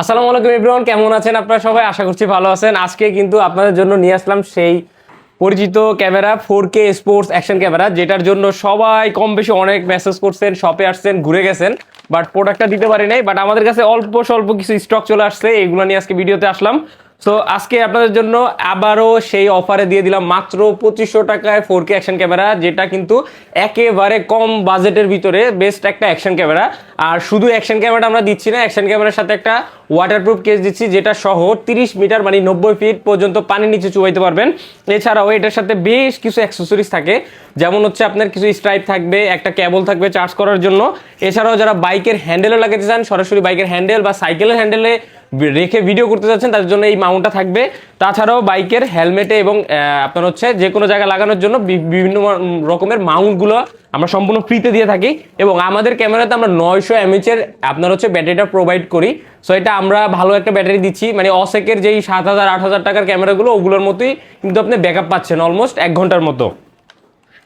আসসালামু আলাইকুম এভরিওয়ান, কেমন আছেন আপনারা সবাই? আশা করছি ভালো আছেন। আজকে কিন্তু আপনাদের জন্য নিয়ে আসলাম সেই পরিচিত camera four K sports action camera, যেটার জন্য সবাই কম বেশি অনেক মেসেজ করছেন শপে আসছেন, ঘুরে গেছেন বাট প্রোডাক্টটা দিতে পারি নাই বাট আমাদের কাছে অল্প স্বল্প কিছু স্টক চলে আসছে এগুলো নিয়ে আজকে ভিডিওতে আসলাম। সো আজকে আপনাদের জন্য আবারও সেই অফারে দিয়ে দিলাম মাত্র পঁচিশশো টাকায় ফোর কে অ্যাকশন ক্যামেরা যেটা কিন্তু একেবারে কম বাজেটের ভিতরে বেস্ট একটা অ্যাকশন ক্যামেরা আর শুধু অ্যাকশন ক্যামেরাটা আমরা দিচ্ছি না অ্যাকশন ক্যামেরার সাথে একটা ওয়াটারপ্রুফ কেস দিচ্ছি, যেটা সহ তিরিশ মিটার মানে নব্বই ফিট পর্যন্ত পানির নিচে চুবাইতে পারবেন। এছাড়াও এটার সাথে বেশ কিছু অ্যাক্সেসরিজ থাকে, যেমন হচ্ছে আপনার কিছু স্ট্রাইপ থাকবে, একটা ক্যাবল থাকবে চার্জ করার জন্য। এছাড়াও যারা বাইকের হ্যান্ডেলও লাগাতে চান, সরাসরি বাইকের হ্যান্ডেল বা সাইকেলের হ্যান্ডেলে রেখে ভিডিও করতে যাচ্ছেন তাদের জন্য এই মাউন্টটা থাকবে। তাছাড়াও বাইকের হেলমেটে এবং আপনার হচ্ছে যে কোনো জায়গায় লাগানোর জন্য বিভিন্ন রকমের মাউন্টগুলো আমরা সম্পূর্ণ ফ্রিতে দিয়ে থাকি। এবং আমাদের ক্যামেরাতে আমরা নয়শো এমএচের আপনার হচ্ছে ব্যাটারিটা প্রোভাইড করি। সো এটা আমরা ভালো একটা ব্যাটারি দিচ্ছি। মানে অসেকের যেই সাত হাজার, আট হাজার টাকার ক্যামেরাগুলো ওগুলোর মতোই কিন্তু আপনি ব্যাকআপ পাচ্ছেন অলমোস্ট এক ঘণ্টার মতো।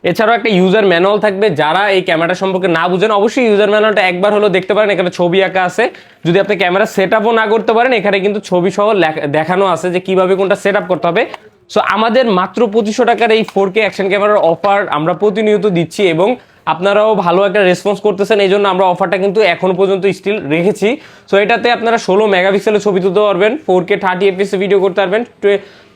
এছাড়াও একটা ইউজার ম্যানুয়াল থাকবে, যারা এই ক্যামেরা সম্পর্কে না বুঝেন, অবশ্যই ইউজার ম্যানুয়ালটা একবার হলো দেখতে পারেন, এখানে ছবি আঁকা আছে। যদি আপনি ক্যামেরা সেট না করতে পারেন, এখানে কিন্তু ছবি সহ দেখানো আছে যে কীভাবে কোনটা সেট করতে হবে। সো আমাদের মাত্র পঁচিশশো টাকার এই ফোর কে অ্যাকশন ক্যামেরার অফার আমরা প্রতিনিয়ত দিচ্ছি এবং আপনারাও ভালো একটা রেসপন্স করতেছেন এই জন্য আমরা অফারটা কিন্তু এখনও পর্যন্ত স্টিল রেখেছি। সো এটাতে আপনারা ষোলো মেগাপিক্সেলের ছবি তুলতে পারবেন ফোর কে থার্টি এফপিএসে ভিডিও করতে পারবেন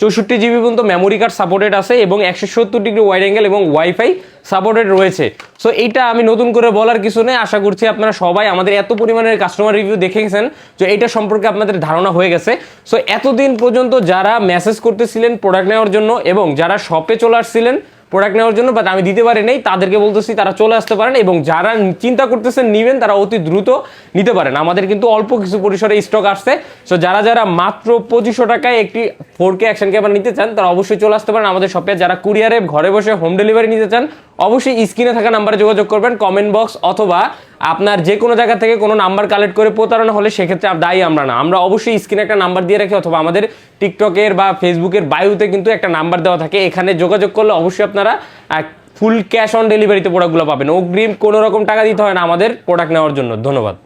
চৌষট্টি জিবি পর্যন্ত মেমোরি কার্ড সাপোর্টেড আছে এবং একশো সত্তর ডিগ্রি ওয়াইড অ্যাঙ্গেল এবং ওয়াইফাই সাপোর্টেড রয়েছে। সো এইটা আমি নতুন করে বলার কিছু নেই, আশা করছি আপনারা সবাই আমাদের এত পরিমাণের কাস্টমার রিভিউ দেখে গেছেন যে এইটা সম্পর্কে আপনাদের ধারণা হয়ে গেছে। সো এতদিন পর্যন্ত যারা মেসেজ করতেছিলেন প্রোডাক্ট নেওয়ার জন্য এবং যারা শপে চলে আসছিলেন প্রোডাক্ট নেওয়ার জন্য বাট আমি দিতে পারি নাই, তাদেরকে বলতেছি তারা চলে আসতে পারেন এবং যারা চিন্তা করতেছেন নেবেন, তারা অতি দ্রুত নিতে পারেন। আমাদের কিন্তু অল্প কিছু পরিসরে স্টক আসছে। সো যারা যারা মাত্র পঁচিশশো টাকায় একটি ফোর কে অ্যাকশন ক্যামেরা নিতে চান, তারা অবশ্যই চলে আসতে পারেন। আমাদের শপে যারা কুরিয়ারে ঘরে বসে হোম ডেলিভারি নিতে চান, অবশ্যই স্ক্রিনে থাকা নাম্বারে যোগাযোগ করবেন কমেন্ট বক্স অথবা আপনার যে কোনো জায়গা থেকে কোনো নাম্বার কালেক্ট করে প্রতারণা হলে সেক্ষেত্রে দায়ী আমরা না। আমরা অবশ্যই স্ক্রিনে একটা নাম্বার দিয়ে রাখি অথবা আমাদের টিকটকের বা ফেসবুকের বায়ুতে কিন্তু একটা নাম্বার দেওয়া থাকে। এখানে যোগাযোগ করলে অবশ্যই আপনারা ফুল ক্যাশ অন ডেলিভারিতে প্রোডাক্টগুলো পাবেন। অগ্রিম কোনো রকম টাকা দিতে হয় না আমাদের প্রোডাক্ট নেওয়ার জন্য। ধন্যবাদ।